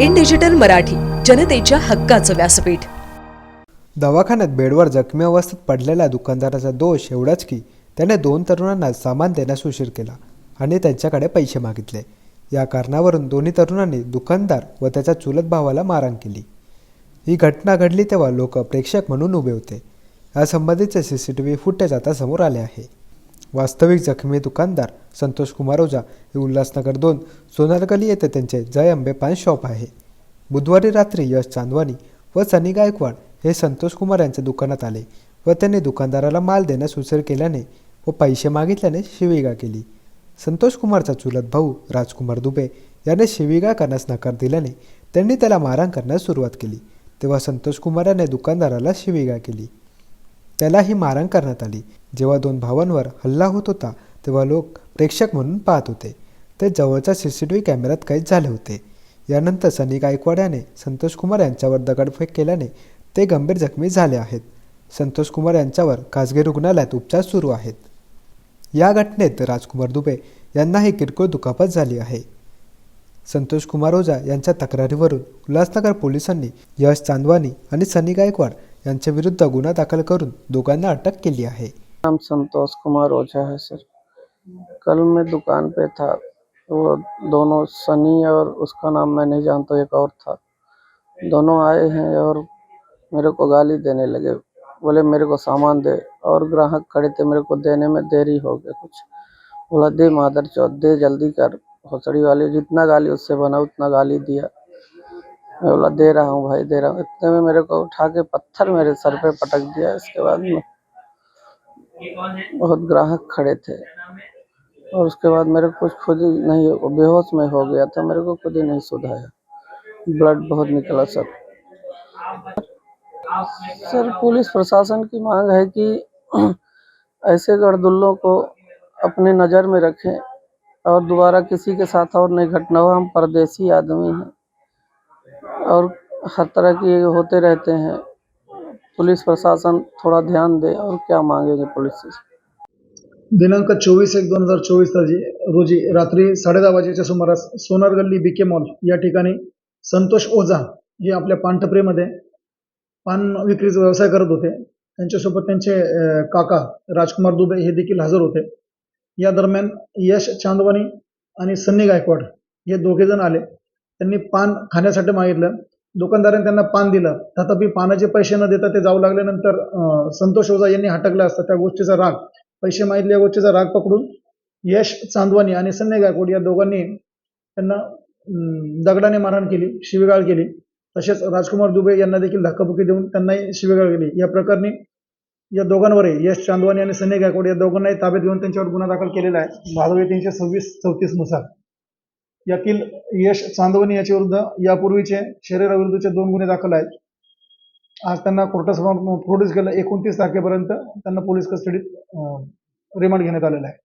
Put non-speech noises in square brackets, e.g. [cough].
In digital Marathi जनतेच्या हक्काचं व्यासपीठ. दवाखान्यात बेडवर जखमी अवस्थेत पडलेल्या दुकानदाराचा दोष एवढाच की त्याने दोन तरुणांना सामान देण्यास उशीर केला आणि त्यांच्याकडे पैसे मागितले. या कारणावरून दोन्ही तरुणांनी दुकानदार व त्याच्या चुलत भावाला मारहाण केली. ही घटना घडली तेव्हा लोक प्रेक्षक म्हणून उभे होते. यासंबंधीचे C C T V footage आता समोर आले आहे. वास्तविक जखमी दुकानदार संतोष कुमार ओझा हे उल्हासनगर दोन सोनारगली येथे त्यांचे जय अंबे पान शॉप आहे. बुधवारी रात्री यश चांदवानी व सनी गायकवाड हे संतोष कुमार यांच्या दुकानात आले व त्यांनी दुकानदाराला माल देण्यास उशीर केल्याने व पैसे मागितल्याने शिवीगा केली. संतोष कुमारचा चुलत भाऊ राजकुमार दुबे याने शिवीगा करण्यास नकार दिल्याने त्यांनी त्याला मारहाण करण्यास सुरुवात केली. तेव्हा संतोष कुमार याने दुकानदाराला शिवीगा केली. त्यालाही मारहाण करण्यात आली. जेव्हा दोन भावांवर हल्ला होत होता तेव्हा लोक प्रेक्षक म्हणून पाहत होते. ते जवळच्या सी सी टी व्ही कॅमेऱ्यात कैद झाले होते. यानंतर सनी गायकवाड याने संतोष कुमार यांच्यावर दगडफेक केल्याने ते गंभीर जखमी झाले आहेत. संतोष कुमार यांच्यावर खासगी रुग्णालयात उपचार सुरू आहेत. या घटनेत राजकुमार दुबे यांनाही किरकोळ दुखापत झाली आहे. संतोष कुमार ओझा यांच्या तक्रारीवरून उल्हासनगर पोलिसांनी यश चांदवानी आणि सनी गायकवाड यांच्या विरुद्ध गुन्हा दाखल करून दोघांना अटक केली आहे. नाम संतोष कुमार ओझा है, सर. कल मैं दुकान पे था, वो दोनों सनी और उसका नाम मैं नहीं जानता, एक और था। दोनों आए हैं और मेरे को गाली देने लगे। बोले, मेरे को सामान दे। और ग्राहक खड़े थे, मेरे को देने में देरी हो गई कुछ। बोला, दे मादर चौथ, दे जल्दी कर। भोसड़ी वाली जितना गाली, उससे बना उतना गाली दिया। मैं बोला, दे रहा हूँ भाई, दे रहा हूँ। इतने में मेरे को उठा के पत्थर मेरे सर पे पटक दिया। इसके बाद में बहुत ग्राहक खड़े थे। और उसके बाद मेरे को कुछ खुद ही नहीं बेहोश में हो गया था। मेरे को खुद ही नहीं सुधाया। ब्लड बहुत निकला सर। सर, पुलिस प्रशासन की मांग है कि [clears throat] ऐसे गर्दुल्लों को अपने नज़र में रखें और दोबारा किसी के साथ और नहीं घटना हो। हम परदेसी आदमी हैं। और हर तरह के होते रहते हैं। पुलिस प्रशासन थोड़ा ध्यान दे और क्या मांगेंगे पुलिस से। दिनांक चोवीस एक दोन हजार चोवीस रोजी रोजी रात्री साडेदहा वाजेच्या सुमारास सोनार गल्ली बीके मॉल या ठिकाणी संतोष ओझा हे आपल्या पानटपरीमध्ये पान विक्रीचा व्यवसाय करत होते. त्यांच्यासोबत त्यांचे काका राजकुमार दुबे हे देखील हजर होते. या दरम्यान यश चांदवानी आणि सन्नी गायकवाड हे दोघेजण आले. त्यांनी पान खाण्यासाठी मागितलं. दुकानदाराने त्यांना पान दिलं. तथापि पानाचे पैसे न देता ते जाऊ लागल्यानंतर संतोष ओझा यांनी हटकलं असता त्या गोष्टीचा राग. पैसे मागितले या गोष्टीचा राग पकडून यश चांदवानी आणि संजय गायकवाड या दोघांनी त्यांना दगडाने मारहाण केली शिवीगाळ केली. तसेच राजकुमार दुबे यांना देखील धक्काबुक्की देऊन त्यांनाही शिवीगाळ केली. या प्रकरणी या दोघांवरही यश चांदवानी आणि संजय गायकवाड या दोघांनाही ताब्यात घेऊन त्यांच्यावर गुन्हा दाखल केलेला आहे. भादवी तीनशे सव्वीस चौतीसनुसार. यातील यश चांदवनी याच्या विरुद्ध यापूर्वीचे शरीराविरुद्धचे दोन गुन्हे दाखल आहेत. आज त्यांना कोर्टासमोर प्रोड्यूस केलं एकोणतीस तारखेपर्यंत त्यांना पोलीस कस्टडीत रिमांड घेण्यात आलेला आहे.